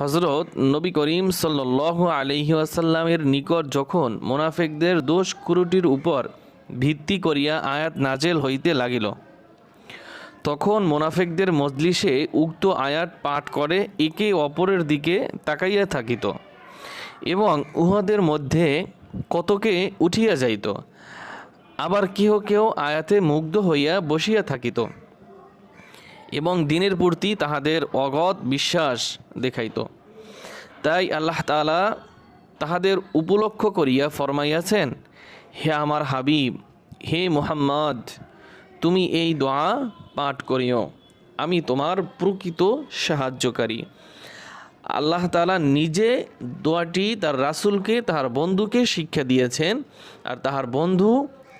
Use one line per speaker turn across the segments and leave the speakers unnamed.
হজরত নবী করিম সাল্লাহ আলহি আসাল্লামের নিকট যখন মোনাফেকদের দোষ কুরুটির উপর ভিত্তি করিয়া আয়াত নাজেল হইতে লাগিল, তখন মোনাফেকদের মজলিসে উক্ত আয়াত পাঠ করে একে অপরের দিকে তাকাইয়া থাকিত এবং উহাদের মধ্যে কতকে উঠিয়া যাইত, আবার কেহ কেহ আয়াতে মুগ্ধ হইয়া বসিয়া থাকিত। এবং দিনের প্রতি তাহাদের অগধ বিশ্বাস দেখাইত। তাই আল্লাহ তালা তাহাদের উপলক্ষ করিয়া ফরমাইয়াছেন, হে আমার হাবিব, হে মুহাম্মদ, তুমি এই দোয়া পাঠ করিও। আমি তোমার প্রকৃত সাহায্যকারী। আল্লাহ তালা নিজে দোয়াটি তার রাসূলকে, তাহার বন্ধুকে শিক্ষা দিয়েছেন, আর তাহার বন্ধু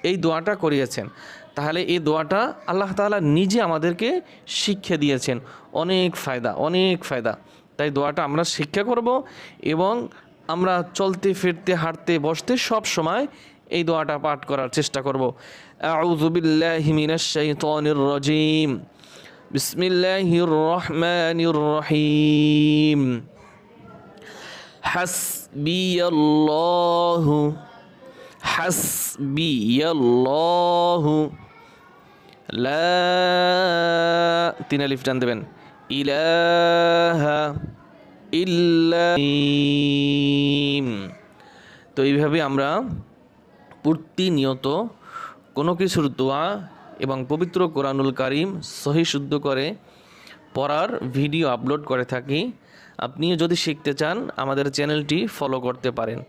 এই দোয়াটা করিয়েছেন। তাহলে এই দোয়াটা আল্লাহ তাআলা নিজে আমাদেরকে শিক্ষা দিয়েছেন। অনেক ফায়দা অনেক ফায়দা। তাই দোয়াটা আমরা শিক্ষা করব এবং আমরা চলতে, ফিরতে, হাঁটতে, বসতে সব সময় এই দোয়াটা পাঠ করার চেষ্টা করব। আউযু বিল্লাহি মিনাশ শাইতানির রাজিম। বিসমিল্লাহির রহমানির রহিম। হাসবিয়াল্লাহু হাসবিয়াল্লাহু লা, তিন আলিফ টান দেবেন। ইলাহা ইল্লাহিম তো এইভাবে আমরা প্রতিনিয়ত কোনো কিছুর দোয়া এবং পবিত্র কোরআনুল কারিম সহি শুদ্ধ করে পড়ার ভিডিও আপলোড করে থাকি। আপনিও যদি শিখতে চান, আমাদের চ্যানেলটি ফলো করতে পারেন।